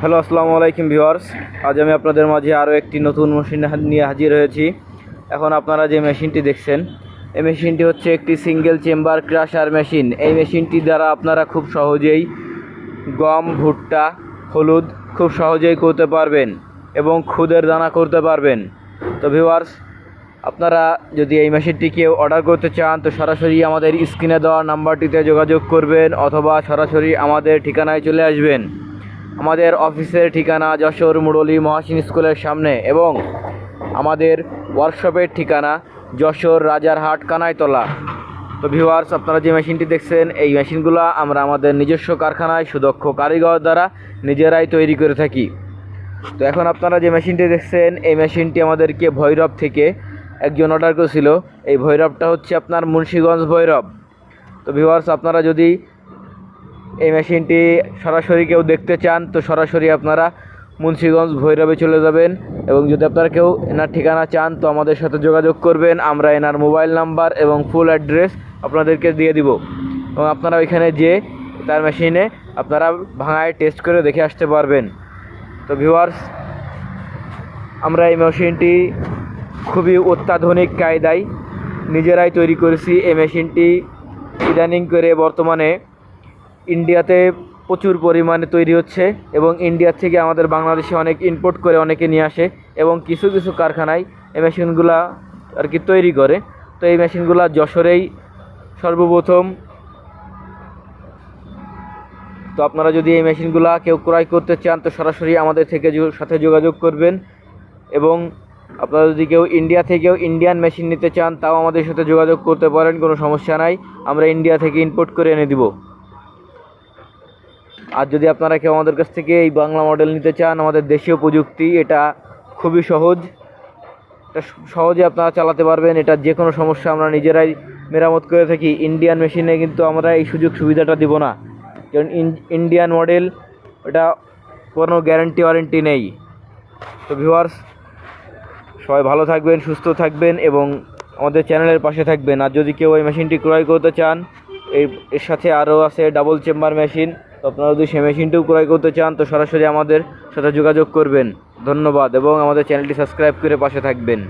Hello, আসসালামু আলাইকুম viewers. আজ আমি আপনাদের মাঝে আরও একটি নতুন মেশিন নিয়ে হাজির হয়েছি। এখন আপনারা যে মেশিনটি দেখছেন, এই মেশিনটি হচ্ছে একটি সিঙ্গেল চেম্বার ক্রাশার মেশিন এই মেশিনটি দ্বারা আপনারা খুব সহজেই গম, ভুট্টা, হলুদ খুব সহজেই করতে পারবেন এবং খুদের দানা করতে পারবেন। তো ভিউয়ার্স, আপনারা যদি এই মেশিনটি কেউ অর্ডার করতে চান, তো সরাসরি আমাদের স্ক্রিনে দেওয়া নাম্বারটিতে যোগাযোগ করবেন অথবা সরাসরি আমাদের ঠিকানায় চলে আসবেন। আমাদের অফিসের ঠিকানা যশোর মুরলী মহাসিন স্কুলের সামনে এবং আমাদের ওয়ার্কশপের ঠিকানা যশোর রাজারহাট কানাইতলা। তো ভিউয়ার্স আপনারা যে মেশিনটি দেখছেন, এই মেশিনগুলো আমরা আমাদের নিজস্ব কারখানায় সুদক্ষ কারিগর দ্বারা নিজেরাই তৈরি করে থাকি। তো এখন আপনারা যে মেশিনটি দেখছেন, এই মেশিনটি আমাদেরকে ভৈরব থেকে একজন অর্ডার করেছিল। এই ভৈরবটা হচ্ছে আপনার মুন্সীগঞ্জ ভৈরব। তো ভিউয়ার্স আপনারা যদি এই মেশিনটি সরাসরি কেউ দেখতে চান, তো সরাসরি আপনারা মুন্সীগঞ্জ, ভৈরবে চলে যাবেন। এবং যদি আপনারা কেউ এনার ঠিকানা চান, তো আমাদের সাথে যোগাযোগ করবেন। আমরা এনার মোবাইল নাম্বার এবং ফুল অ্যাড্রেস আপনাদেরকে দিয়ে দিব। এবং আপনারা ওইখানে যে তার মেশিনে আপনারা ভাঙায় টেস্ট করে দেখে আসতে পারবেন। তো ভিউয়ার্স, আমরা এই মেশিনটি খুবই অত্যাধুনিক কায়দায় নিজেরাই তৈরি করেছি। এই মেশিনটি ইদানিং করে বর্তমানে ইন্ডিয়াতে প্রচুর পরিমাণে তৈরি হচ্ছে এবং ইন্ডিয়া থেকে আমাদের বাংলাদেশে অনেক ইম্পোর্ট করে অনেকে নিয়ে আসে এবং কিছু কিছু কারখানায় এই মেশিনগুলা আর কি তৈরি করে। তো এই মেশিনগুলা যশোরেই সর্বপ্রথম। তো আপনারা যদি এই মেশিনগুলা কেউ ক্রয় করতে চান, তো সরাসরি আমাদের থেকে সাথে যোগাযোগ করবেন এবং আপনারা যদি কেউ ইন্ডিয়া থেকেও ইন্ডিয়ান মেশিন নিতে চান, তাও আমাদের সাথে যোগাযোগ করতে পারেন, কোনো সমস্যা নাই। আমরা ইন্ডিয়া থেকে ইম্পোর্ট করে এনে দিব। আর যদি আপনারা কেউ আমাদের কাছ থেকে এই বাংলা মডেল নিতে চান, আমাদের দেশীয় প্রযুক্তি, এটা খুবই সহজ। এটা সহজে আপনারা চালাতে পারবেন। এটা যে কোনো সমস্যা আমরা নিজেরাই মেরামত করে থাকি। ইন্ডিয়ান মেশিনে কিন্তু আমরা এই সুযোগ সুবিধাটা দিব না। কারণ ইন- ইন্ডিয়ান মডেল ওটা কোনো গ্যারান্টি ওয়ারেন্টি নেই। তো ভিউয়ার্স সবাই ভালো থাকবেন, সুস্থ থাকবেন এবং আমাদের চ্যানেলের পাশে থাকবেন। আর যদি কেউ এই মেশিনটি ক্রয় করতে চান, এর সাথে আরও আছে ডাবল চেম্বার মেশিন তো আপনারা যদি সে মেশিনটিও ক্রয় করতে চান, তো সরাসরি আমাদের সাথে যোগাযোগ করবেন। ধন্যবাদ এবং আমাদের চ্যানেলটি সাবস্ক্রাইব করে পাশে থাকবেন।